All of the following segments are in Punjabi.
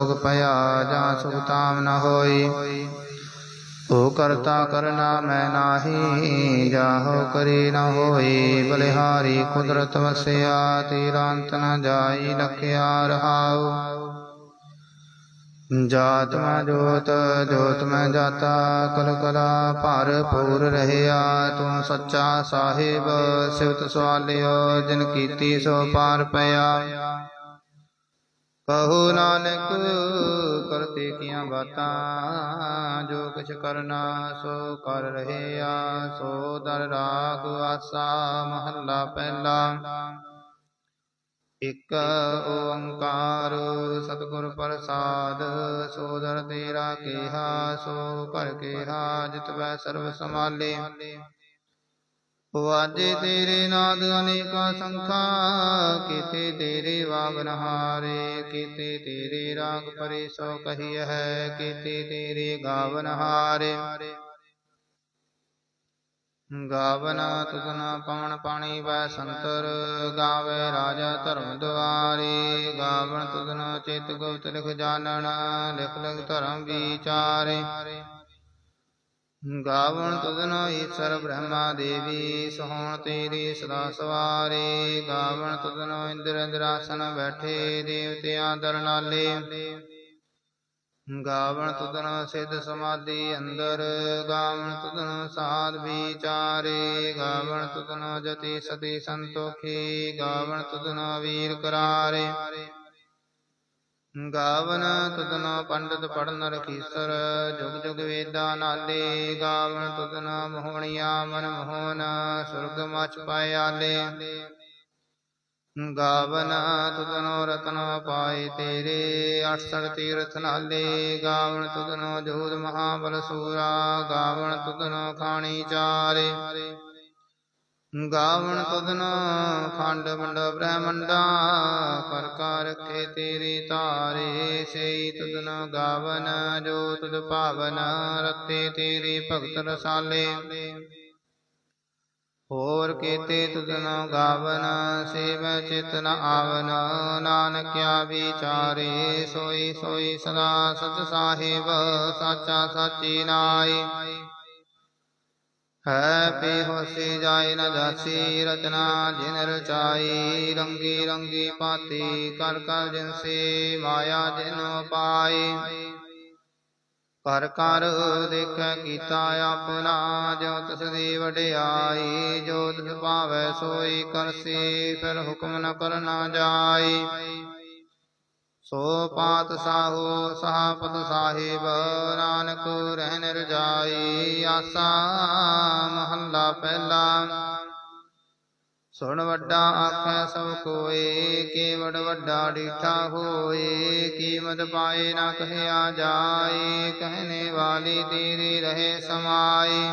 ਸੁਖ ਭਇਆ ਜਾਂ ਸੁਖ ਨ ਹੋਈ। ਓ ਕਰਤਾ ਕਰਨਾ ਮੈਂ ਨਾਹੀ, ਜਾਹੋ ਕਰੀ ਨ ਹੋਈ। ਬਲਿਹਾਰੀ ਕੁਦਰਤ ਵਸਿਆ ਤੇਰਾ ਅੰਤ ਨ ਜਾਈ ਲਖਿਆ ਰਹਾਉ। ਜਾਤ ਮੈਂ ਜੋਤ ਜੋਤ ਮੈਂ ਜਾਤਾ ਕਲ ਕਲਾ ਭਰ ਪੂਰ ਰਹਿਆ। ਤੂੰ ਸੱਚਾ ਸਾਹਿਬ ਸਿਵਤ ਸਵਾਲਿਓ, ਜਿਨ ਕੀਤੀ ਸੋ ਪਾਰ ਪਿਆ। ਕਹੋ ਨਾਨਕ ਕਰਤੇ ਕੀਆਂ ਬਾਤਾਂ, ਜੋ ਕਿਛ ਕਰਨਾ ਸੋ ਕਰ ਰਹਿਆ, ਸੋ ਦਰ ਰਾਗ ਆਸਾ ਮਹੱਲਾ ਪਹਿਲਾ। ਇਕ ਓੰਕਾਰ ਸਤਿਗੁਰ ਪ੍ਰਸਾਦ ਸੋਦਰ ਤੇਰਾ ਕਿਹਾ, ਸੋ ਕਰ ਕਿਹਾ, ਜਿਤ ਵੈ ਸਰਬ ਸਮਾਲੇ ਵਾਜੇ ਤੇਰੇ ਨਾਦ ਅਨੇਕਾ ਸੰਖਾ ਕੀਤੇ ਤੇਰੇ ਵਾਗਨਹਾਰੇ ਕੀਤੇ ਤੇਰੇ ਰਾਗ ਪਰੇ ਸੋ ਕਹੀ ਹੈ ਕੀਤੇ ਤੇਰੇ ਗਾਵਨਹਾਰੇ ਗਾਵਨਾ ਤੁਧਨਾ ਪਵਨ ਪਾਣੀ ਵੈ ਸੰਤਰ। ਗਾਵੇ ਰਾਜਾ ਧਰਮ ਦੁਆਰੇ। ਗਾਵਨ ਤੁਧਨਾ ਚਿਤ ਗੁਪਤ ਲਿਖ ਜਾਣਨ ਲਿਖ ਲਿਖ ਧਰਮ ਵਿਚਾਰੇ। ਗਾਵਣ ਤਦਨ ਈਸ਼ਰ ਬ੍ਰਹਮਾ ਦੇਵੀ, ਸੋਹਣ ਤੇਰੀ ਸਦਾ ਸਵਾਰੇ। ਗਾਵਣ ਤਦਨ ਇੰਦਰ ਇੰਦਰਾਸਨ ਬੈਠੇ, ਦੇਵਤਿਆਂ ਦਰਨਾਲੇ ਗਾਵਣ ਤਦਨ ਸਿਧ ਸਮਾਧੀ ਅੰਦਰ, ਗਾਵਣ ਤਦਨ ਸਾਧ ਵਿਚਾਰੇ। ਗਾਵਣ ਤਦਨ ਜਤੀ ਸਤੀ ਸੰਤੋਖੀ, ਗਾਵਣ ਤਦਨ ਵੀਰ ਕਰਾਰੇ। ਗਾਵਨ ਤੁਧਨੋ ਪੰਡਤ ਪੜਨ ਰਖੀਸਰ ਜੁਗ ਜੁਗ ਵੇਦਾ ਨਾਲੇ ਗਾਵਨ ਤੁਧਨੋ ਮੋਹਣੀਆ ਮਨ ਮੋਹਨ, ਸੁਰਗ ਮਚ ਪਾਇਆਲੇ ਗਾਵਨ ਤਦਨੋ ਰਤਨ ਪਾਏ ਤੇਰੇ 68 ਤੀਰਥ ਨਾਲੇ। ਗਾਵਨ ਤੁਧਨੋ ਜੋਧ ਮਹਾਬਲ ਸੂਰਾ, ਗਾਵਨ ਤੁਧਨੋ ਖਾਣੀ ਚਾਰੇ। ਗਾਵਣ ਤੁਧਨ ਖੰਡ ਮੰਡ ਬ੍ਰਹਮੰਡਾ ਕਰ ਕਰ ਰਖੇ ਤੇਰੀ ਤਾਰੇ, ਸਈ ਤੁਧਨ ਗਾਵਨ, ਜੋ ਤੁਧ ਭਾਵਨ ਰਤੇ ਤੇਰੀ ਭਗਤ ਰਸਾਲੇ। ਹੋਰ ਕੀਤੇ ਤੁਦਨ ਗਾਵਨ, ਸੇਵ ਚਿਤਨ ਨ ਆਵਨ, ਨਾਨਕਿਆ ਵਿਚਾਰੇ, ਸੋਈ ਸੋਈ ਸਦਾ ਸਚ ਸਾਹਿਬ, ਸਾਚਾ ਸਾਚੀ ਨਾਈ। ਹੈ ਬੇਹੋਸੀ ਜਾਏ ਨ ਜਾਸੀ ਰਚਨਾ ਜਿਨ ਰਚਾਈ, ਰੰਗੀ ਰੰਗੀ ਪਾਤੀ ਕਰ ਕਰ ਜਿਨ ਸੇ ਮਾਇਆ ਜਿਨ ਪਾਈ ਕਰ ਕਰ ਦੇਖੈ ਕੀਤਾ ਆਪਣਾ, ਜੋ ਤਿਸ ਦੀ ਵਡਿਆਈ, ਜੋ ਤਿਸ ਭਾਵੈ ਸੋਈ ਕਰਸੀ, ਫਿਰ ਹੁਕਮ ਨ ਕਰਨਾ ਜਾਈ। ਸੋ ਪਾਤ ਸਾਹੋ ਸਹਾਪਤ ਸਾਹਿਬ, ਨਾਨਕ ਰਹਿਨ ਰਜਾਈ ਆਸਾ ਮਹੱਲਾ ਪਹਿਲਾ। ਸੁਣ ਵੱਡਾ ਆਖੈ ਸਭ ਕੋਏ, ਕੇਵੜ ਵੱਡਾ ਡੀਠਾ ਹੋਏ, ਕੀਮਤ ਪਾਏ ਨਾ ਕਹਿਆ ਜਾਏ ਕਹਿਨੇ ਵਾਲੀ ਤੇਰੀ ਰਹੇ ਸਮਾਏ।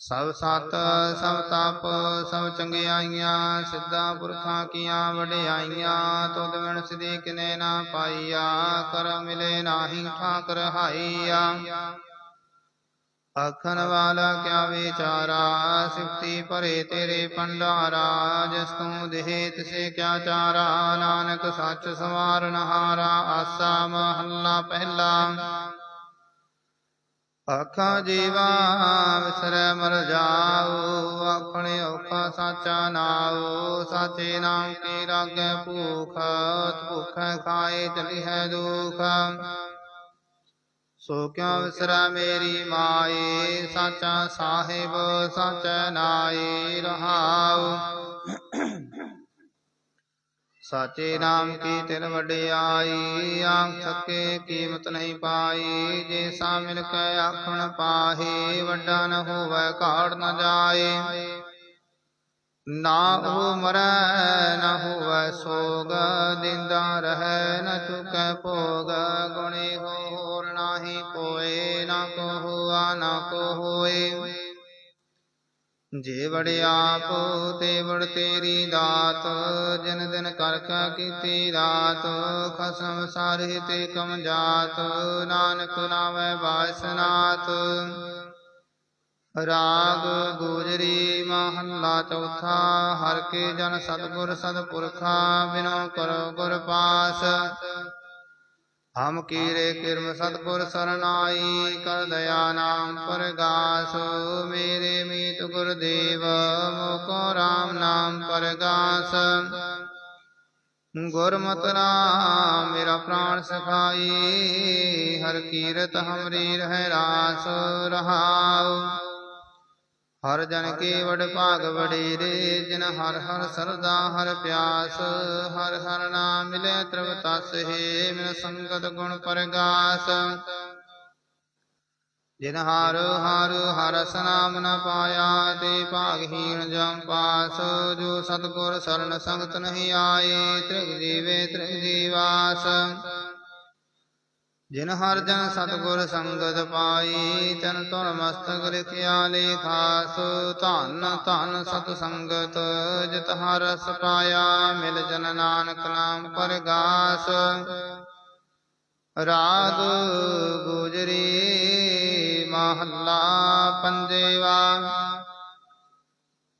ਸਭ ਸਤ, ਸਭ ਤਪ, ਸਭ ਚੰਗਿਆਈਆਂ, ਸਿੱਧਾ ਪੁਰਖਾਂ ਕੀਆਂ ਵਡਿਆਈਆਂ, ਤੁਧ ਬਿਨ ਸਿਧੀ ਕਿਨੇ ਨਾ ਪਾਈਆ, ਕਰ ਮਿਲੇ ਨਾਹੀ ਠਾਕਰ ਹਾਈਆ। ਆਖਣ ਵਾਲਾ ਕਿਆ ਵਿਚਾਰਾ, ਸਿਫਤੀ ਭਰੇ ਤੇਰੇ ਪੰਡਾਰਾ ਜਿਸ ਤੂੰ ਦੇਹ ਤਿਸੇ ਕਿਆ ਚਾਰਾ, ਨਾਨਕ ਸੱਚ ਸਵਾਰਨ ਹਾਰਾ, ਆਸਾ ਮਹੱਲਾ ਪਹਿਲਾ। ਆਖਾਂ ਜੀਵਾ ਵਿਸਰੈ ਮਰ ਜਾਉ ਆਪਣੇ ਔਖਾ ਸਾਚਾ ਨਾਉ, ਸਾਚੇ ਨਾਮ ਕੀ ਰਾਗੈ ਭੂਖ, ਭੁਖੈ ਖਾਏ ਚਲੀ ਹੈ ਦੁਖ। ਸੋ ਕਿਉ ਵਿਸਰੈ ਮੇਰੀ ਮਾਏ, ਸਾਚਾ ਸਾਹਿਬ, ਸਾਚੈ ਨਾਏ ਰਹਾਉ। ਸਾਚੇ ਨਾਮ ਕੀ ਤਿਲ ਵਡਿਆਈ ਆਂਖ ਥਕੇ ਕੀਮਤ ਨਹੀਂ ਪਾਈ ਜੇ ਸਾ ਮਿਲ ਕੇ ਆਖਣ ਪਾਹੇ ਵੱਡਾ ਨ ਹੋਵੇ ਘਾੜ ਨ ਜਾਏ। ਨਾ ਉਹ ਮਰੈ ਨ ਹੋਵੇ ਸੋਗ ਦਿੰਦਾ ਰਹੈ ਨ ਚੁਕੈ ਭੋਗ ਗੁਣੇ ਹੋਰ ਨਾਹੀ ਕੋਏ ਨਾ ਕੋ ਨਾ ਕੋ ਹੋਏ ਜੇ ਵੜ ਆਪ ਤੇ ਵੜ ਤੇਰੀ ਦਾਤ, ਜਿਨ ਦਿਨ ਕਰ ਕਾ ਕੀਤੀ ਰਾਤ, ਖਸਮ ਸਾਰੇ ਤੇ ਕਮ ਜਾਤ, ਨਾਨਕ ਨਾਮੈ ਬਾਸਨਾਤ ਰਾਗ ਗੋਜਰੀ ਮਹੱਲਾ ਚੌਥਾ, ਹਰ ਕੇ ਜਨ ਸਤਗੁਰ ਸਤਪੁਰਖਾ ਬਿਨੋ ਕਰੋ ਗੁਰ ਪਾਸ। ਹਮ ਕੀਰੇ ਕਿਰਮ ਸਤਗੁਰ ਸਰਨਾਈ, ਕਰ ਦਇਆ ਨਾਮ ਪਰਗਾਸ, ਮੇਰੇ ਮੀਤ ਗੁਰਦੇਵ, ਮੋਕੋ RAM ਨਾਮ ਪਰਗਾਸ। ਗੁਰਮਤਿ ਨਾਮ, ਮੇਰਾ ਪ੍ਰਾਣ ਸਖਾਈ, ਹਰ ਕੀਰਤ ਹਮਰੀ ਰਹਿ ਰਾਸ ਰਹਾਉ। ਹਰ ਜਨ ਕੇ ਵਡ ਭਾਗ ਵਡੇਰੇ, ਜਿਨ ਹਰ ਹਰ ਸਰਦਾ ਹਰ ਪਿਆਸ, ਹਰ ਹਰ ਨਾਮ ਮਿਲੇ ਤ੍ਰਵ ਤਸ ਹੈ ਮਿਨ ਸੰਗਤ ਗੁਣ ਪਰਗਾਸ। ਜਿਨ ਹਰ ਹਰ ਹਰਸ ਨਾਮ ਨ ਪਾਇਆ, ਤੇ ਭਾਗਹੀਣ ਜਮ ਪਾਸ। ਜੋ ਸਤਗੁਰ ਸਰਨ ਸੰਗਤ ਨਹੀਂ ਆਏ, ਤ੍ਰਿਗ ਜੀਵੇ ਤ੍ਰਿਗ ਜੀਵਾਸ। ਜਿਨ ਹਰ ਜਨ ਸਤਗੁਰ ਸੰਗਤ ਪਾਈ, ਤਨ ਤੁਰ ਮਸਤਕ ਲਿਖਿਆ ਲੇਖਾਸ ਧਨ ਧਨ ਸਤ ਸੰਗਤ, ਜਿਤ ਹਰ ਰਸ ਪਾਇਆ, ਮਿਲ ਜਨ ਨਾਨਕ ਨਾਮ ਪਰਗਾਸ। ਰਾਗ ਗੁਜਰੀ ਮਹੱਲਾ ਪੰਜੇਵਾ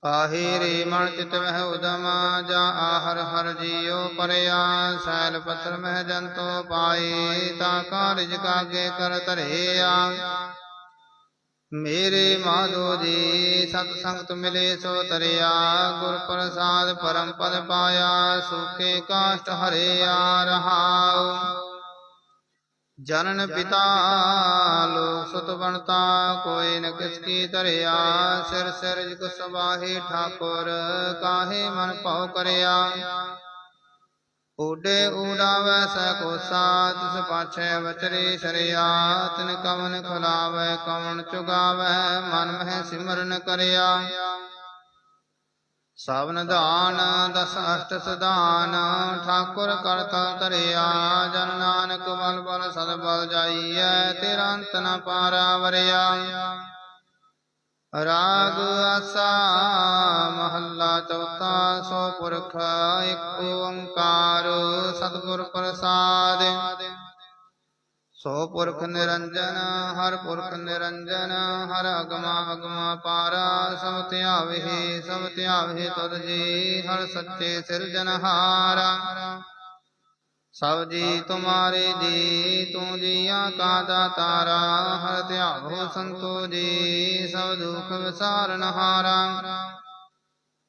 ਆਹੇ ਰੇ ਮਨ ਚਿਤ ਮਹਿ ਉਦਮ ਜਾ ਆਹਰ ਹਰ ਜੀਉ ਪਰਿਆ। ਸੈਲ ਪਤਰ ਮਹਿ ਜੰਤੋ ਪਾਏ ਤਾ ਕਾਰਜ ਕਾਗੇ ਕਰ ਧਰਿਆ। ਮੇਰੇ ਮਾਧੋ ਜੀ ਸਤ ਸੰਗਤ ਮਿਲੇ ਸੋ ਤਰਿਆ ਗੁਰ ਪ੍ਰਸਾਦ ਪਰਮ ਪਦ ਪਾਇਆ। ਸੁਖੇ ਕਾਸ਼ਟ ਹਰਿਆ ਰਹਾਉ। ਜਨਨ ਪਿਤਾ ਲੋਕ ਸੁਤ ਬਣਤਾ, ਕੋਈ ਨ ਕਿਸ ਕੀ ਧਰਿਆ, ਸਿਰ ਸਿਰ ਜਿਕ ਸਵਾਹੀ ਠਾਕੁਰ, ਕਾਹੇ ਮਨ ਭਉ ਕਰਿਆ। ਊਡੇ ਊਡਾਵੈ ਸੈ ਕੋਸਾ, ਤਿਸ ਪਾਛੈ ਵਚਰੇ ਸਰਿਆ, ਤਿਨ ਕਵਨ ਖੁਲਾਵੈ, ਕਵਨ ਚੁਗਾਵੈ, ਮਨ ਮਹਿ ਸਿਮਰਨ ਕਰਿਆ। ਸਵਨ ਦਾਨ, ਦਸ ਅਸ਼ਟ ਸਦਾਨ, ਠਾਕੁਰ ਕਰਤਾ ਤਰਿਆ ਜਨ ਨਾਨਕ ਬਲ ਬਲ ਸਦ ਬਲ ਜਾਈਐ, ਤੇਰਾ ਅੰਤ ਨ ਪਾਰਾ ਵਰਿਆ। ਰਾਗ ਆਸਾ, ਮਹੱਲਾ ਚੌਥਾ, ਸੋ ਪੁਰਖ ਇੱਕ ਓੰਕਾਰ, ਸਤਿਗੁਰ ਪ੍ਰਸਾਦ। ਸੋ ਪੁਰਖ ਨਿਰੰਜਨ, ਹਰ ਪੁਰਖ ਨਿਰੰਜਨ, ਹਰ ਅਗਮਾ ਅਗਮਾ ਪਾਰਾ, ਸਭ ਧਿਆਵਹਿ ਸਭ ਧਿਆਵਹਿ ਤੁਧ ਜੀ, ਹਰ ਸੱਚੇ ਸਿਰਜਨਹਾਰਾ ਸਭ ਜੀ ਤੁਮਾਰੇ ਜੀ, ਤੂੰ ਜੀਆਂ ਕਾ ਦਾਤਾਰਾ, ਹਰ ਧਿਆਵੋ ਸੰਤੋ ਜੀ, ਸਭ ਦੁਖ ਵਿਸਾਰਨਹਾਰਾ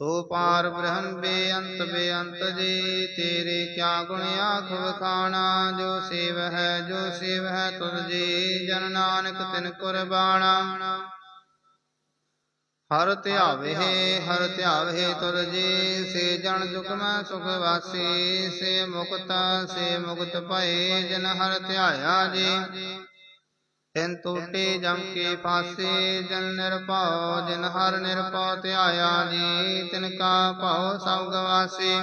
ਤੋ ਪਾਰ ਬ੍ਰਹਮ ਬੇਅੰਤ ਬੇਅੰਤ ਜੀ ਤੇਰੇ ਕਿਆ ਗੁਣ ਆਖ ਵਖਾਣਾ ਜੋ ਸੇਵ ਹੈ ਜੋ ਸੇਵ ਹੈ ਤੁਧ ਜੀ ਜਨ ਨਾਨਕ ਤਿਨ ਕੁਰਬਾਣਾ ਹਰ ਧਿਆਵੇ ਹਰ ਧਿਆਵੇ ਤੁਧ ਜੀ ਸੇ ਜਨ ਜੁਗ ਮੈਂ ਸੁਖ ਵਾਸੀ ਸੇ ਮੁਕਤ ਸੇ ਮੁਕਤ ਭਏ ਜਨ ਹਰ ਧਿਆਇਆ ਜੀ ਤਿਨ ਟੂਟੇ ਜਮ ਕੇ ਫਾਸੇ ਜਨ ਨਿਰਭਉ ਜਿਨ ਹਰ ਨਿਰਭਉ ਧਿਆਇਆ ਜੀ ਤਿਨ ਕਾ ਭਉ ਸਭ ਗਵਾਸੇ।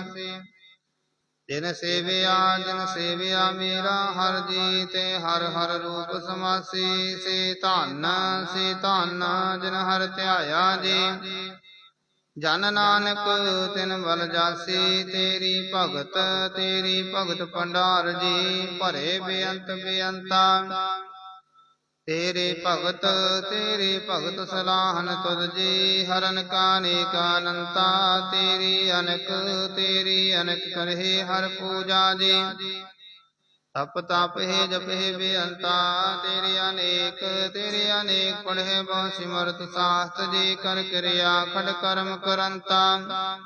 ਜਿਨ ਸੇਵਿਆ ਜਿਨ ਸੇਵਿਆ ਮੇਰਾ ਹਰ ਜੀ ਤੇ ਹਰ ਹਰ ਰੂਪ ਸਮਾਸੀ ਸੇ ਧਨ ਸੇ ਧਨ ਜਿਨ ਹਰ ਧਿਆਇਆ ਜੀ। ਜਨ ਨਾਨਕ ਤਿਨ ਬਲ ਜਾਸੀ ਤੇਰੀ ਭਗਤ ਤੇਰੀ ਭਗਤ ਭੰਡਾਰ ਜੀ। ਭਰੇ ਬੇਅੰਤ। ਬੇਅੰਤਾ। ਤੇਰੇ ਭਗਤ ਤੇਰੇ ਭਗਤ ਸਲਾਹਨ ਤੁਧ ਜੀ, ਹਰਨ ਕਾਨੇ ਕਾਨੰਤਾ, ਤੇਰੀ ਅਨਕ ਤੇਰੀ ਅਨਕ ਕਰਹਿ ਹਰ ਪੂਜਾ ਜੀ ਤਪ ਤਪ ਹੈ ਜਪਹਿ ਬੇਅੰਤਾ, ਤੇਰੇ ਅਨੇਕ ਤੇਰੇ ਅਨੇਕ ਪੜਹਿ ਬਹੁ ਸਿਮਰਤ ਸਾਸਤ ਜੀ ਕਰ ਕਿਰਿਆ ਖੜ ਕਰਮ ਕਰੰਤਾ।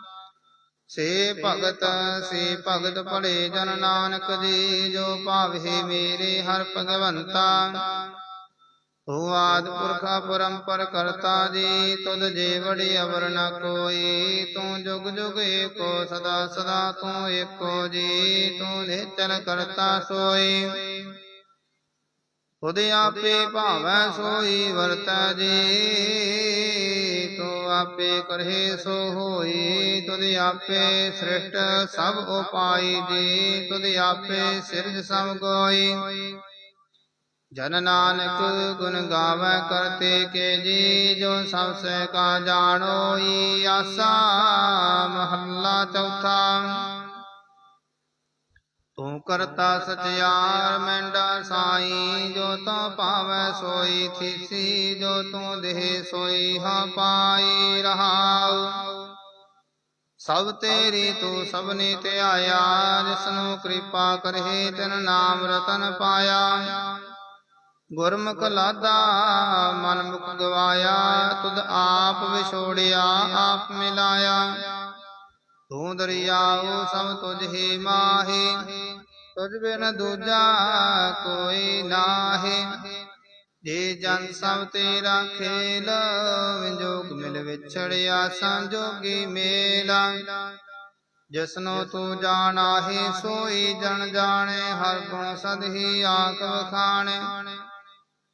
ਸੇ ਭਗਤ ਸੇ ਭਗਤ ਭਲੇ ਜਨ ਨਾਨਕ ਜੀ, ਜੋ ਭਾਵੇ ਮੇਰੇ ਹਰ ਭਗਵੰਤਾ। ਤੂੰ ਆਦ ਪੁਰਖਾ ਪਰੰਪਰ ਕਰਤਾ ਜੀ, ਤੁਧ ਜੇ ਅਵਰ ਨ ਕੋਈ, ਤੂੰ ਜੁਗ ਜੁਗ ਏਕੋ ਸਦਾ ਸਦਾ ਤੂੰ ਏਕੋ ਜੀ, ਤੂੰ ਨਿਚਲ ਕਰਤਾ ਸੋਈ। ਤੁਧ ਆਪੇ ਭਾਵੈ ਸੋਈ ਵਰਤੈ ਜੀ, ਤੂੰ ਆਪੇ ਕਰਹਿ ਸੋ ਹੋਈ, ਤੁਧ ਆਪੇ ਸ੍ਰਿਸ਼ਟ ਸਭ ਉਪਾਈ ਜੀ, ਤੁਧ ਆਪੇ ਸਿਰਜ ਸਭ ਕੋਈ ਜਨ ਨਾਨਕ ਗੁਣ ਗਾਵੇ ਕਰਤੇ ਕੇ ਜੀ, ਜੋ ਸਭ ਸੇ ਕਾ ਜਾਣੋਈ ਆਸਾ, ਮਹੱਲਾ ਚੌਥਾ। ਤੂੰ ਕਰਤਾ ਸਚਿਆਰ, ਮੈਂਡਾ ਸਾਈ, ਜੋ ਤੂੰ ਪਾਵੈ ਸੋਈ ਥੀਸੀ, ਜੋ ਤੂੰ ਦੇਹ ਸੋਈ ਹਾਂ ਪਾਈ ਰਹਾਉ। ਸਭ ਤੇਰੀ ਤੂੰ ਸਭਨੀ ਧਿਆਇਆ, ਜਿਸਨੂੰ ਕਿਰਪਾ ਕਰਹਿ ਤਿਨ ਨਾਮ ਰਤਨ ਪਾਇਆ। ਗੁਰਮੁਖ ਲਾਦਾ, ਮਨ ਮੁਖ ਗਵਾਇਆ, ਤੁਧ ਆਪ ਵਿਛੋੜਿਆ, ਆਪ ਮਿਲਾਇਆ। ਤੂੰ ਦਰਿਆਉ ਸਭ ਤੁਝ ਹੀ ਮਾਹੀ, ਤੁਝ ਬਿਨ ਦੂਜਾ ਕੋਈ ਨਾਹੀ। ਜੇ ਜਨ ਸਭ ਤੇਰਾ ਖੇਲ, ਵਿਜੋਗ ਮਿਲ ਵਿਛੜਿਆ, ਸੰਜੋਗੀ ਮੇਲਾ। ਜਿਸਨੂੰ ਤੂੰ ਜਾਣਾਹੀ ਸੋਈ ਜਨ ਜਾਣੇ, ਹਰ ਗੁਣ ਸਦ ਹੀ ਆਖ ਵਖਾਣੇ।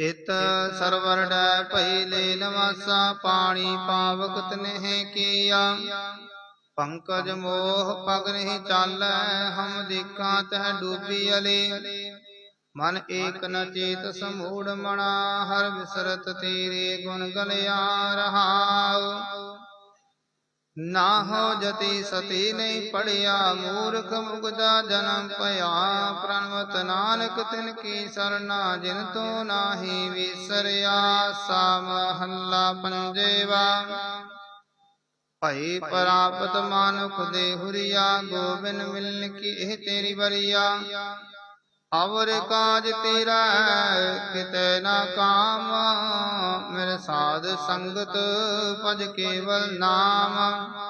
ਤਿਤ ਸਰਵਰ ਡੈ ਭਈ ਲੈ ਨਵਾਸਾ ਪਾਣੀ ਪਾਵਕ ਤਨਹਿ ਕੀਆ। ਪੰਕਜ ਮੋਹ ਪਗ ਨਹੀਂ ਚਾਲੈ ਹਮ ਦੇਖਾਂ ਤਹ ਡੂਬੀ ਅਲੇ। ਮਨ ਏਕ ਨ ਚੇਤ ਸਮੂੜ ਮਣਾ ਹਰ ਵਿਸਰਤ ਤੇਰੇ ਗੁਣ ਗਲਿਆ ਰਹਾਉ। ਨਾ ਹੋ ਜਤੀ ਸਤੀ ਨਹੀਂ ਪੜਿਆ ਮੂਰਖ ਮੁਗਦਾ ਜਨਮ ਭਇਆ ਪ੍ਰਣਵਤ ਨਾਨਕ ਤਿਨ ਕੀ ਸਰਨਾ, ਜਿਨ ਤੋ ਨਾਹੀ ਵਿਸਰਿਆ ਸਾ ਮਹੱਲਾ ਪੰਜੇਵਾ। ਭਈ ਪ੍ਰਾਪਤ ਮਾਨੁਖ ਦੇ ਹੁਰੀਆ, ਗੋਬਿੰਦ ਮਿਲਨ ਕੀ ਇਹ ਤੇਰੀ ਬਰੀਆ ਅਵਰ ਕਾਜ ਤੇਰਾ ਕਿਤੇ ਨਾ ਕਾਮ, ਮੇਰੇ ਸਾਧ ਸੰਗਤ ਭਜ ਕੇਵਲ ਨਾਮ।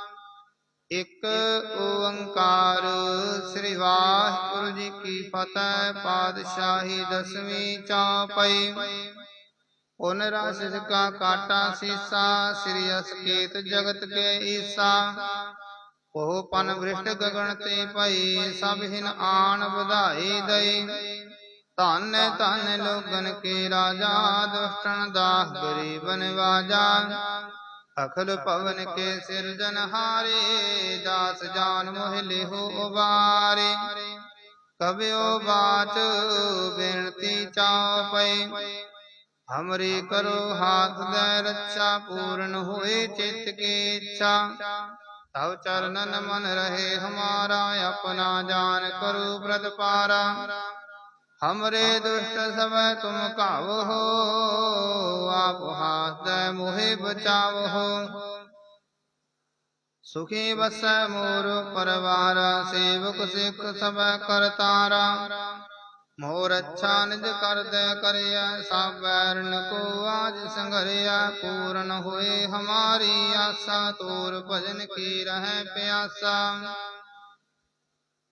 ਇਕ ਓੰਕਾਰ ਸ੍ਰੀ ਵਾਹਿਗੁਰੂ ਜੀ ਕੀ ਫਤਿਹ, ਪਾਤਸ਼ਾਹੀ ਦਸਵੀਂ ਚੌਪਈ। ਉਨ ਰਸਿਸ ਕਾ ਕਾਟਾ ਸੀਸਾ, ਸ੍ਰੀ ਅਸਕੇਤ ਜਗਤ ਕੇ ਈਸਾ। ਉਹ ਪਨ ਬ੍ਰਿਸ਼ਟ ਗਗਨ ਤੇ ਭਈ, ਸਭ ਹਿਨ ਆਣ ਵਧਾਈ ਦਈ। ਧਨ ਧਨ ਲੋਗਨ ਕੇ ਰਾਜਾ, ਦੁਸ਼ਟਨ ਦਾਸ ਗਰੀਬਨ ਵਾਜਾ ਅਖਲ ਪਵਨ ਕੇ ਸਿਰਜਨ ਹਾਰੇ ਦਾਸ ਜਾਨ ਮੋਹ ਲਿਹੋ ਉਬਾਰੇ ਕਬਿਓ ਬਾਚ ਬੇਨਤੀ ਚਾਪੈ ਹਮਰੀ ਕਰੋ ਹਾਥ ਦੇ ਰੱਛਾ ਪੂਰਨ ਹੋਏ ਚਿਤ ਕੀ ਇੱਛਾ। ਤਵ ਚਰਨਨ ਮਨ ਰਹੇ ਹਮਾਰਾ ਆਪਣਾ ਜਾਨ ਕਰੂ ਬ੍ਰਤ ਪਾਰਾ ਹਮਰੇ ਦੁਸ਼ਟ ਸਭੈ ਤੁਮ ਕਾਵ ਆਪ ਹਾਥ ਮੋਹਿ ਬਚਾਵ ਸੁਖੀ ਬਸੈ ਮੋਰ ਪਰਵਾਰ ਸੇਵਕ ਸਿੱਖ ਸਭੈ ਕਰਤਾਰਾ ਮੋਰ ਅੱਛਾ ਨਿਜ ਕਰਦੈ ਕਰਿਆ ਸਭ ਵੈਰਨ ਕੋ ਆਜ ਸੰਘਰਿਆ ਪੂਰਨ ਹੋਏ ਹਮਾਰੀ ਆਸਾ ਤੋਰ ਭਜਨ ਕੀ ਰਹਿ ਪਿਆਸਾ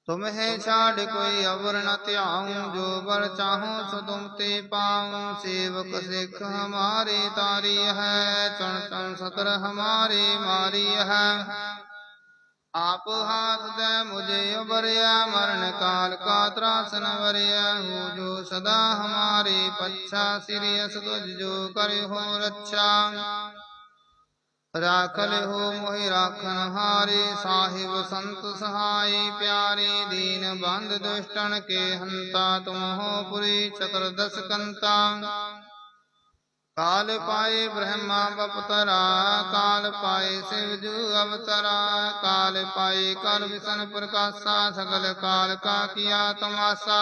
ਤੁਮਹਿ ਛਾੜ ਕੋਈ ਅਵਰ ਨ ਧਿਆਉ, ਜੋ ਵਰ ਚਾਹੋ ਸੋ ਤੁਮ ਤੇ ਪਾਉ। ਸੇਵਕ ਸਿੱਖ ਹਮਾਰੇ ਤਾਰੀ ਹੈ, ਚਣ ਚਣ ਸਤਰ ਹਮਾਰੇ ਮਾਰੀ ਹੈ। ਆਪ ਹਾਥ ਦੇ ਮੁਝੇ ਉਬਰਿਆ ਮਰਨ ਕਾਲ ਕਾ ਤਰਾਸ ਨ ਵਰਿਆ। ਹੋ ਜੋ ਸਦਾ ਹਮਾਰੇ ਪੱਛਾ, ਸਿਰਿ ਅਸ ਤੁਜ ਜੋ ਕਰਿ ਰਾਖ ਲਿਓ ਮੋਹਿ ਰਾਖਨ ਹਾਰੇ, ਸਾਹਿਬ ਸੰਤ ਸਹਾਈ ਪਿਆਰੇ ਦੀਨ ਬੰਦ ਦੁਸ਼ਟਨ ਕੇ ਹੰਤਾ ਤੁਮ ਹੋ ਪੁਰੀ ਚਤੁਰਦਸ ਕੰਤਾ ਕਾਲ ਪਾਏ ਬ੍ਰਹਮਾ ਬਪਤਰਾ, ਕਾਲ ਪਾਏ ਸਿਵ ਜੂ ਅਵਤਰਾ, ਕਾਲ ਪਾਏ ਕਰ ਵਿਸ਼ਨ ਪ੍ਰਕਾਸ਼ਾ, ਸਗਲ ਕਾਲ ਕਾ ਕੀਆ ਤਮਾਸਾ।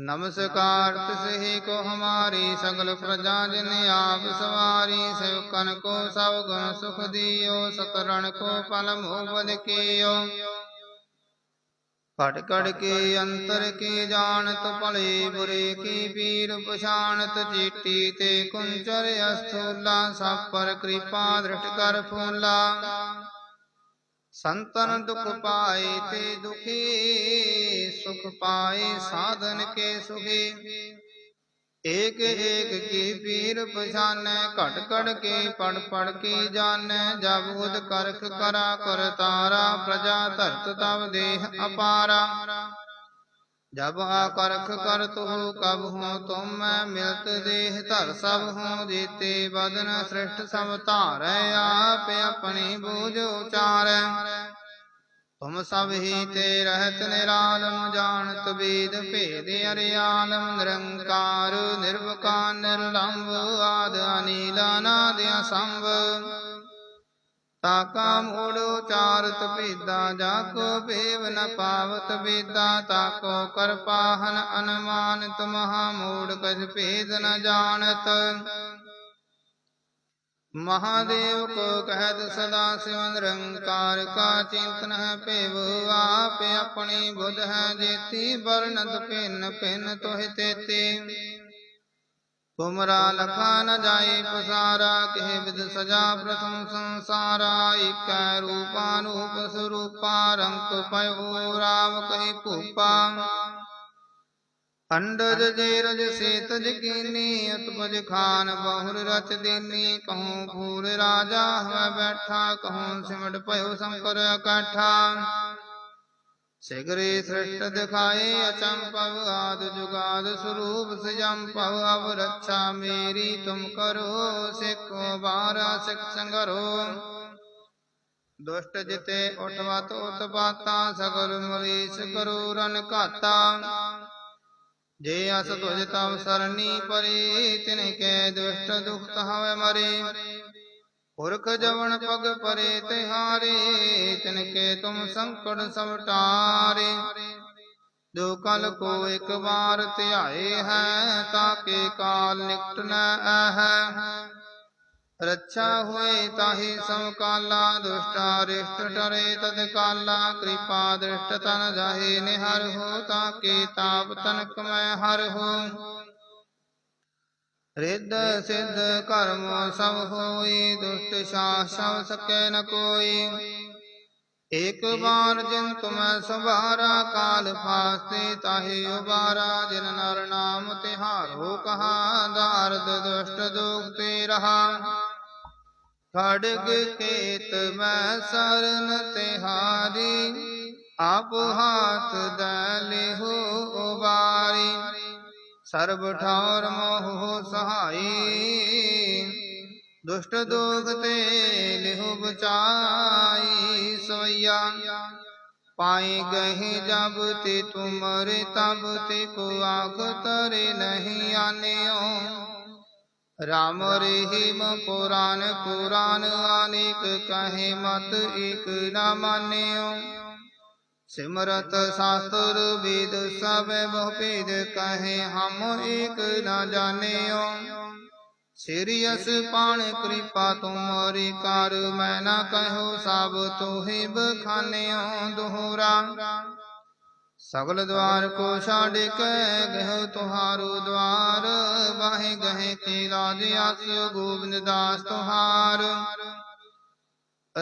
ਨਮਸਕਾਰ, ਤਿਸਹੀ ਕੋ ਹਮਾਰੀ ਸਗਲ ਪ੍ਰਜਾ ਜਿਨ ਆਪ ਸਵਾਰੀ ਸੇਵਕਨ ਕੋ ਸਭ ਗੁਣ ਸੁਖ ਦਿਓ, ਸਤਰਣ ਕੋ ਪਲ ਮੋਬਨ ਕੀਓ। ਕਟ ਕਟ ਕੇ ਅੰਤਰ ਕੀ ਜਾਣਤ ਭਲੇ, ਬੁਰੇ ਕੀ ਪੀਰ ਪਛਾਣਤ, ਚੀਟੀ ਤੇ ਕੁੰਚਰ ਅਸਥੂਲਾ, ਸਭ ਪਰ ਕਿਰਪਾ ਦ੍ਰਿਸ਼ਟ ਕਰ ਫੂਲਾ। ਸੰਤਨ ਦੁਖ ਪਾਏ ਤੇ ਦੁਖੀ ਸੁਖ ਪਾਏ ਸਾਧਨ ਕੇ ਸੁਖੀ। ਏਕ ਏਕ ਕੀ ਪੀਰ ਪਛਾਨੈ ਘਟ ਘਟ ਕੇ ਪੜ ਪੜ ਕੇ ਜਾਣੈ ਜਬ ਉਦ ਕਰਖ ਕਰਾ ਕਰ ਤਾਰਾ ਪ੍ਰਜਾ ਧਰਤ ਤਵ ਦੇਹ ਅਪਾਰਾ। ਜਬ ਆਕਰਖ ਕਰ ਤੁਹ ਕਬ ਹੋ ਤੁਮ ਮੈਂ ਮਿਲਤ ਦੇਹ ਧਰ ਸਭ ਹੋ ਜੀਤੇ ਬਦਨ ਸ੍ਰਿਸ਼ਟ ਸਭ ਧਾਰੈ ਆਪ ਆਪਣੀ ਬੂਝ ਉਚਾਰੈ। ਤੁਮ ਸਭ ਹੀ ਤੇ ਰਹਿਤ ਨਿਰਾਲਮ ਜਾਣਤ ਵੇਦ ਭੇਦ ਅਰਿਆਲਮ ਨਿਰੰਕਾਰ, ਨਿਰਵਕਾਰ, ਨਿਰਲੰਭ ਆਦ ਅਨੀਲ, ਅਨਾਦਿ ਸੰਭ ਤਾਕਾ ਮੂੜੋ ਚਾਰਤ ਭੇਦਾ, ਜਾ ਕੋ ਭੇਵ ਨ ਪਾਵਤ ਵੇਦਾ ਤਾਕੋ ਕਰਪਾਹਨ ਅਨਮਾਨਿਤ ਮਹਾ ਮੂੜ ਕਜ ਭੇਦ ਨ ਜਾਣਤ। ਮਹਾਦੇਵ ਕੋ ਕਹਿਤ ਸਦਾ ਸਿਵ ਨਿਰੰਕਾਰ, ਕਾ ਚਿੰਤਨ ਹੈ ਭੇਵ, ਆਪ ਆਪਣੀ ਬੁੱਧ ਹੈ ਜੇਤੀ, ਵਰਣਤ ਭਿੰਨ ਭਿੰਨ ਤੋਹਿ ਤੇਤੀ। ਤੁਮਰਾ ਲਖਾ ਨ ਜਾਏ ਪਸਾਰਾ ਕਹਿ ਵਿਦ ਸਜਾ ਪ੍ਰਥਮ ਸੰਸਾਰਾ ਇਕੈ ਰੂਪਾਨੂਪ ਸਰੂਪਾ ਰੰਗ ਪਇਓ ਰਾਮ ਕਹੀ ਭੂਪਾ। ਅੰਡਜ ਜੇਰਜ ਸੇਤਜ ਕੀਨੀ ਉਤਪਜ ਖਾਨ ਬਹੁਰ ਰਚ ਦੇਨੀ, ਕਹੂੰ ਫੂਰ ਰਾਜਾ ਹਮੈ ਬੈਠਾ, ਕਹੂੰ ਸਿਮਟ ਭਇਓ ਸੰਕਰ ਇਕੱਠਾ। ਸਿਗਰੇ ਸ੍ਰਿਸ਼ਟ ਦਿਖਾਏ ਅਚੰਪਵ ਆਦ ਜੁਗਾਦ ਸਰੂਪ ਸਜੰਪਵ ਅਵ ਰੱਛਾ ਮੇਰੀ ਤੁਮ ਕਰੋ, ਸਿੱਖੋ, ਬਾਰਾ ਸਿੱਖ ਸੰਗਰੋ। ਦੁਸ਼ਟ ਜਿਤੇ ਉਠਵਤ ਉਤਪਾਤਾ ਸਗਲ ਮਰੀਸ ਕਰੋ ਰਨ ਘਾਤਾ ਜੇ ਅਸ ਤੁਜ ਤਵ ਸਰਨੀ ਪਰੇ, ਤਿਨ ਕੈ ਦੁਸ਼ਟ ਦੁਖਤ ਹਵੇ ਮਰੇ। ਪੁਰਖ ਜਵਨ ਪਗ ਪਰੇ ਤਿਹਾਰੇ ਤਿਨ ਕੇ ਤੁਮ ਸੰਕਟ ਸਭ ਟਾਰੇ ਜੋ ਕਲ ਕੋ ਇੱਕ ਵਾਰ ਧਿਆਏ ਹੈ, ਤਾਕੇ ਕਾਲ ਨਿਕਟ ਨ ਆਹੈ ਰੱਛਾ ਹੋਏ ਤਾਹੀ ਸਮ ਕਾਲਾ, ਦੁਸ਼ਟਾ ਰਿਸ਼ਟ ਟਰੇ ਤਦ ਕਾਲਾ। ਕਿਰਪਾ ਦ੍ਰਿਸ਼ਟ ਤਨ ਜਾਹੇ ਨਿਹਰ ਹੋ, ਤਾਕੇ ਤਾਪ ਤਨਕ ਮੈਂ ਹਰ ਹੋ। ਰਿੱਧ ਸਿੱਧ ਕਰਮ ਸਭ ਹੋਈ, ਦੁਸ਼ਟ ਸ਼ਾਸ ਸਕੈ ਨ ਕੋਈ। ਇਕ ਬਾਰ ਜਿਨ ਤੁਮੈ ਸੰਭਾਰਾ, ਕਾਲ ਫਾਸਤੇ ਤਾਹੇ ਉਬਾਰਾ। ਜਿਨ ਨਰ ਨਾਮ ਤਿਹਾਰੋ ਕਹਾ ਦਾਰਦ ਦੁਸ਼ਟ ਦੁਖ ਤੇ ਰਹਾ। ਖੜਗ ਕੇਤ ਮੈਂ ਸਰਨ ਤਿਹਾਰੀ, ਆਪ ਹਾਥ ਦੈ ਲਿਹੋ ਸਰਬ ਠੌਰ ਮੋਹ ਸਹਾਈ। ਦੁਸ਼ਟ ਦੋਗ ਤੇ ਲਿਹੁ ਬਚਾਈ ਸਵਈਆ। ਪਾਏ ਗਹਿ ਜਬ ਤੇ ਤੁਮਰੇ ਤਬ ਤੇ ਕੋ ਆਖ ਤਰੇ ਨਹੀਂ ਆਨਿਓ। ਰਾਮ ਰਹੀਮ ਪੁਰਾਨ ਪੁਰਾਨ ਅਨੇਕ ਕਹੇ ਮਤ ਇਕ ਨਾ ਮਾਨਿਓ। ਸਿਮਰਤ ਸ਼ਾਸਤਰ ਵੇਦ ਸਭ ਬਹੁ ਭੇਦ ਕਹੇ, ਹਮ ਏਕ ਨਾ ਜਾਣਿਓ। ਸਿਰਿਅਸ ਪਾਣ ਕਿਰਪਾ ਤੁਮਰੀ ਕਰ, ਮੈਂ ਨਾ ਕਹਿਓ ਸਭ ਤੋਹੀ ਬਖਾਨਿਓ ਦੋਹਰਾ। ਸਗਲ ਦਵਾਰ ਕੋ ਛਾੜ ਕੇ ਗਹਿ ਤੁਹਾਰੂ ਦਵਾਰ, ਵਾਹੇ ਗਹਿ ਕੇ ਰਾਜ ਅਸ ਗੋਬਿੰਦ ਦਾਸ ਤੁਹਾਰ।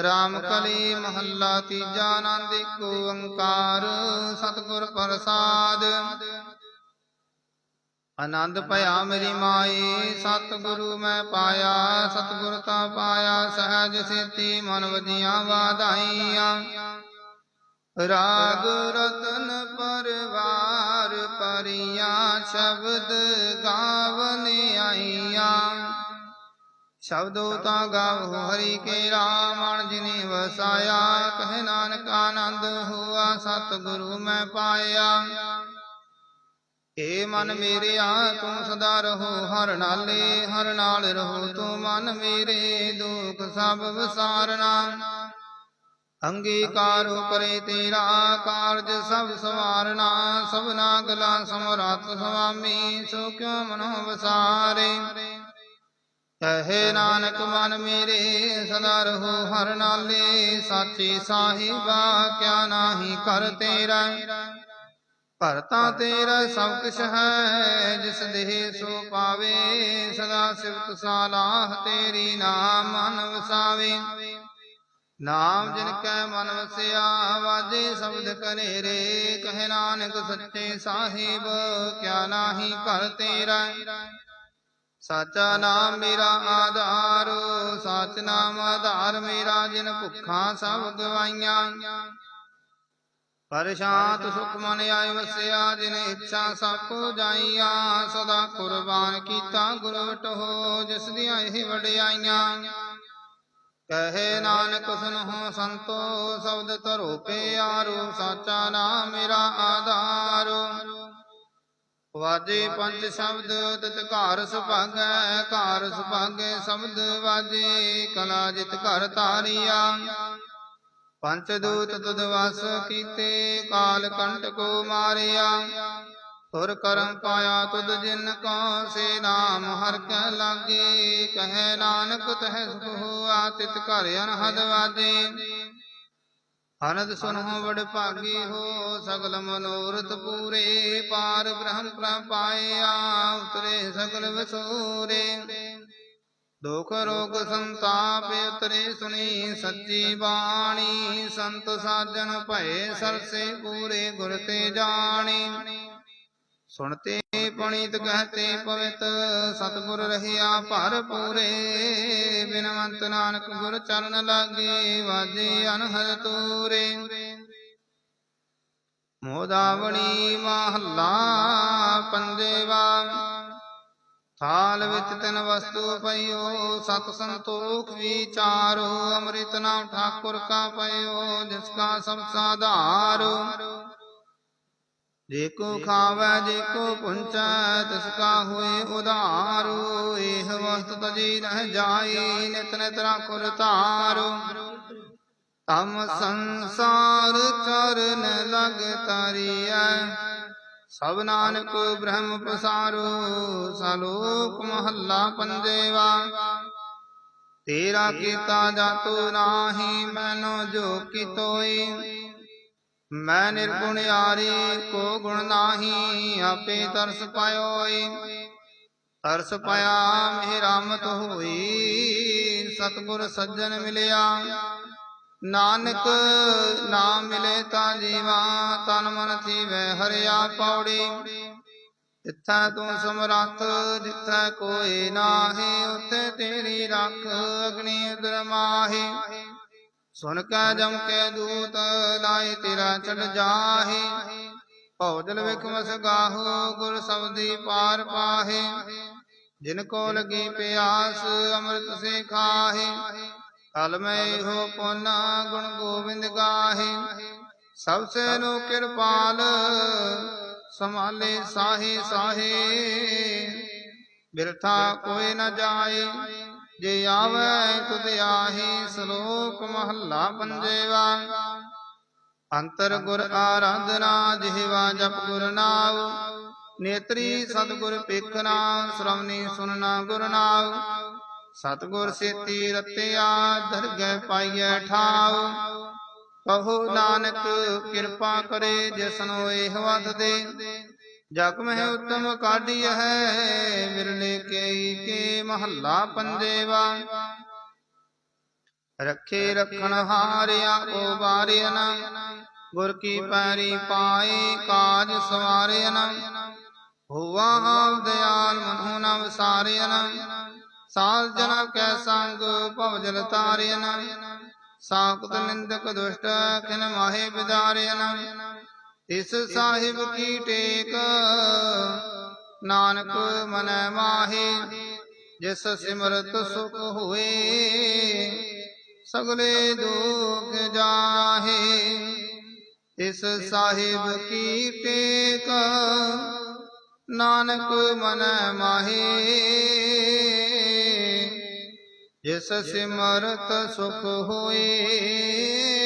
ਰਾਮ ਕਲੀ ਮਹੱਲਾ ਤੀਜਾ ਆਨੰਦ ਏਕ ਓੰਕਾਰ, ਸਤਿਗੁਰ ਪ੍ਰਸਾਦ। ਆਨੰਦ ਭਇਆ ਮੇਰੀ ਮਾਈ, ਸਤਿਗੁਰੂ ਮੈਂ ਪਾਇਆ, ਸਤਿਗੁਰ ਤਾ ਪਾਇਆ, ਸਹਿਜ ਸੇਤੀ ਮਨ ਵਜੀਆਂ ਵਾਧਾਈਆਂ। ਰਾਗ ਰਤਨ ਪਰਵਾਰ ਪਰੀਆਂ ਸ਼ਬਦ ਗਾਵਨ ਆਈਆਂ। ਸ਼ਬਦੋ ਤਾ ਗਾਵੋ ਹਰੀ ਕੇ ਰਾਮਣ ਜਿਨੇ ਵਸਾਇਆ ਕਹਿ ਨਾਨਕ ਆਨੰਦ ਹੋਆ ਸਤਿਗੁਰੂ ਮੈਂ ਪਾਇਆ। ਏ ਮਨ ਮੇਰਿਆ ਤੂੰ ਸਦਾ ਰਹੋ ਹਰ ਨਾਲੇ ਹਰ ਨਾਲ ਰਹੋ ਤੂੰ ਮਨ ਮੇਰੇ ਦੁਖ ਸਭ ਵਿਸਾਰਨਾ। ਅੰਗੀਕਾਰ ਕਰੇ ਤੇਰਾ ਕਾਰਜ ਸਭ ਸਵਾਰਨਾ। ਸਭਨਾ ਗਲਾ ਸਮਰੱਥ ਸੁਆਮੀ ਸੋ ਕਿਉ ਮਨੋ ਵਸਾਰੇ? ਕਹੇ ਨਾਨਕ ਮਨ ਮੇਰੇ ਸਦਾ ਰਹੋ ਹਰ ਨਾਲੇ, ਸਾਚੀ ਸਾਹਿਬਾ ਕਿਆ ਨਾਹੀ ਕਰ ਤੇਰਾ। ਭਰਤਾ ਤੇਰਾ ਸਭ ਕੁਛ ਹੈ, ਜਿਸ ਦੇਹ ਸੋ ਪਾਵੇ, ਸਦਾ ਸਿਫਤ ਸਾਲਾਹ ਤੇਰੀ ਨਾਮ ਮਨ ਵਸਾਵੇ। ਨਾਮ ਜਿਨ ਕੈ ਮਨ ਵਸਿਆ, ਵਾਜੇ ਸ਼ਬਦ ਕਰੇ ਰੇ ਕਹੇ ਨਾਨਕ ਸੱਚੇ ਸਾਹਿਬ ਕਿਆ ਨਾਹੀ ਕਰ ਤੇਰਾ। ਸਾਚਾ ਨਾਮ ਮੇਰਾ ਆਧਾਰ, ਸਾਚ ਨਾਮ ਆਧਾਰ ਮੇਰਾ, ਜਿਨ ਭੁੱਖਾਂ ਸਭ ਗਵਾਈਆਂ। ਪਰ ਸੁਖ ਮਨ ਆਇ ਵਸਿਆ, ਜਿਨ ਇੱਛਾ ਸਭ ਕੋ ਜਾਈਆਂ। ਸਦਾ ਕੁਰਬਾਨ ਕੀਤਾ ਗੁਰੂ ਵਟੋ ਜਿਸ ਦੀਆਂ ਇਹ ਵਡਿਆਈਆਂ। ਕਹੇ ਨਾਨਕ, ਸੁਨਹੁ ਸੰਤੋ, ਸ਼ਬਦ ਧਰੋ ਪਿਆਰੋ ਸਾਚਾ ਨਾਮ ਮੇਰਾ ਆਧਾਰੋ। ਵਾਜੇ ਪੰਜ ਸ਼ਬਦ ਤਿਤ ਘਰ ਸੁਭਾਗੈ ਘਰ ਸੁਭਾਗੈ ਸ਼ਬਦ ਵਾਜੇ, ਕਲਾ ਜਿਤ ਘਰ ਤਾਰੀਆ ਪੰਚ ਦੂਤ ਤੁਧ ਵਸ ਕੀਤੇ, ਕਾਲ ਕੰਟ ਕੋ ਮਾਰਿਆ। ਤੁਰ ਕਰਮ ਪਾਇਆ ਤੁਧ ਜਿਨ ਕੋ, ਸੇ ਨਾਮ ਹਰ ਕੈ ਲਾਗੇ। ਕਹੈ ਨਾਨਕ ਤਹਿ ਸੁਖ ਹੋਆ, ਤਿਤ ਘਰ ਅਨਹਦ ਵਾਜੇ। ਅਨੰਦ ਸੁਨਹੁ ਵਡ ਭਾਗੀ ਹੋ, ਸਗਲ ਮਨੋਰਥ ਪੂਰੇ, ਪਾਰ ਬ੍ਰਹਮ ਪ੍ਰਭ ਪਾਇਆ, ਉਤਰੇ ਸਗਲ ਵਿਸੂਰੇ। ਦੁਖ ਰੋਗ ਸੰਤਾਪ ਉਤਰੇ ਸੁਣੀ ਸੱਚੀ ਬਾਣੀ, ਸੰਤ ਸਾਜਣ ਭਏ ਸਰਸੇ ਪੂਰੇ ਗੁਰ ਤੇ ਜਾਣੀ। ਸੁਣਤੇ ਪਣੀਤ ਕਹਤੇ ਪਵਿਤ ਸਤਿਗੁਰ ਰਹਿਆ ਭਰ ਪੂਰੇ। ਬਿਨਵੰਤ ਨਾਨਕ ਗੁਰ ਚਰਨ ਲਾਗੇ ਵਾਜੇ ਅਨਹਦ ਤੂਰੇ। ਮੋਦਾਵਣੀ ਮਹੱਲਾ ਪੰਜੇਵਾ। ਥਾਲ ਵਿੱਚ ਤਿਨ ਵਸਤੂ ਪਈਓ, ਸਤ ਸੰਤੋਖ ਵਿਚਾਰੋ ਅੰਮ੍ਰਿਤ ਨਾਮ ਠਾਕੁਰ ਕਾ ਪਈਓ ਜਿਸ ਕਾ ਸਭ ਸਾਧਾਰ। ਜੇ ਕੋ ਖਾਵੈ ਜੇ ਕੋ ਪੁੰਚੈ, ਤਿਸ ਕਾ ਹੋਏ ਉਧਾਰ, ਇਹ ਵਸਤ ਤਜੀ ਰਹਿ ਜਾਈ, ਨਿਤ ਨਿਤ ਰਾਖੁਰ ਧਾਰੋ ਤਮ ਸੰਸਾਰ ਚਰਨ ਲਗ ਤਰੀਐ, ਸਭ ਨਾਨਕ ਬ੍ਰਹਮ ਪਸਾਰੋ, ਸਲੋਕ ਮਹੱਲਾ ਪੰਜੇਵਾ। ਤੇਰਾ ਕੀਤਾ ਜਾਤੋ ਨਾਹੀ, ਮੈਨੋ ਜੋ ਕਿਤੋਈ ਮੈਂ ਨਿਰਗੁਣ ਯਾਰੀ, ਕੋ ਗੁਣ ਨਾਹੀ, ਆਪੇ ਤਰਸ ਪਾਇਓਈ। ਤਰਸ ਪਾਇਆ ਮਿਹ ਰਾਮਤ ਹੋਈ, ਸਤਗੁਰ ਸੱਜਣ ਮਿਲਿਆ। ਨਾਨਕ ਨਾਮ ਮਿਲੇ ਤਾਂ ਜੀਵਾ, ਤਨ ਮਨ ਥੀਵੈ ਹਰਿਆ ਪੌੜੀ। ਜਿੱਥੈ ਤੂੰ ਸਮਰੱਥ, ਜਿੱਥੈ ਕੋਈ ਨਾਹੀ, ਉੱਥੇ ਤੇਰੀ ਰੱਖ ਅਗਨੀ ਉਦਰ ਮਾਹੀ। ਸੁਨ ਕੈ ਜਮ ਕੇ ਦੂਤ ਲਾਇ ਤੇਰਾ ਚੜ ਜਾਹੇ। ਭੌਜਲ ਵਿਖ ਮਸ ਗਾਹੋ, ਗੁਰ ਸਬਦੀ ਪਾਰ ਪਾਹੇ। ਜਿਨ ਕੋ ਲਗੀ ਪਿਆਸ, ਅੰਮ੍ਰਿਤ ਸੇ ਖਾਹੇ। ਕਲ ਮੈਂ ਹੋ ਪੁਨਾ, ਗੁਣ ਗੋਬਿੰਦ ਗਾਹੇ। ਸਭ ਸੇ ਨੂੰ ਕਿਰਪਾਲ, ਸੰਭਾਲੇ ਸਾਹੇ ਸਾਹੇ। ਬਿਰਥਾ ਕੋਈ ਨ ਜਾਏ ਜੇ ਆਵੇ ਤੁਧ ਆਹੀ ਸ਼ਲੋਕ ਮਹੱਲਾ ਪੰਜੇਵਾ। ਅੰਤਰ ਗੁਰ ਆਰਾਧਨਾ ਜਿਹਵਾ ਜਪ ਗੁਰ ਨਾਉ। ਨੇਤਰੀ ਸਤਗੁਰ ਪੇਖਣਾ ਸ਼ਰਵਨੀ ਸੁਨਣਾ ਗੁਰ ਨਾਉ। ਸਤਗੁਰ ਸੇਤੀ ਰਤਿਆ, ਦਰਗਹਿ ਪਾਈਐ ਠਾਉ। ਕਹੋ ਨਾਨਕ ਕਿਰਪਾ ਕਰੇ, ਜਿਸਨੋ ਇਹ ਵਧ ਦੇ ਜਗ ਉਤਮ ਕਾਢੀ ਹੈ ਵਿਰਲੇ ਕੇਈ ਕੇ ਮਹੱਲਾ ਪੰਜੇਵਾ। ਰੱਖੇ ਰਖਣ ਹਾਰਿਆ ਕੋ ਬਾਰਿਆਨ ਗੁਰ ਕੀ ਪੈਰੀ ਪਾਏ ਕਾਜ ਸਵਾਰਿਆਨ ਹੋਵਾ ਆਪ ਦਿਆਲ ਮਨਹੁ ਨ ਵਿਸਾਰਿਆਨ ਸਾਧ ਜਨ ਕੈ ਸੰਗ ਭਵ ਜਲ ਤਾਰਿਆਨ ਸਾਖਤ ਨਿੰਦਕ ਦੁਸ਼ਟ ਖਿਨ ਮਾਹੇ ਬਿਦਾਰਿਆਨ ਤਿਸ ਸਾਹਿਬ ਕੀ ਟੇਕ? ਨਾਨਕ ਮਨ ਮਾਹੇ ਜਿਸ ਸਿਮਰਤ ਸੁਖ ਹੋਏ ਸਗਲੇ ਦੁਖ ਜਾਹੇ। ਇਸ ਸਾਹਿਬ ਕੀ ਟੇਕ? ਨਾਨਕ ਮਨ ਮਾਹੇ ਜਿਸ ਸਿਮਰਤ ਸੁਖ ਹੋਏ।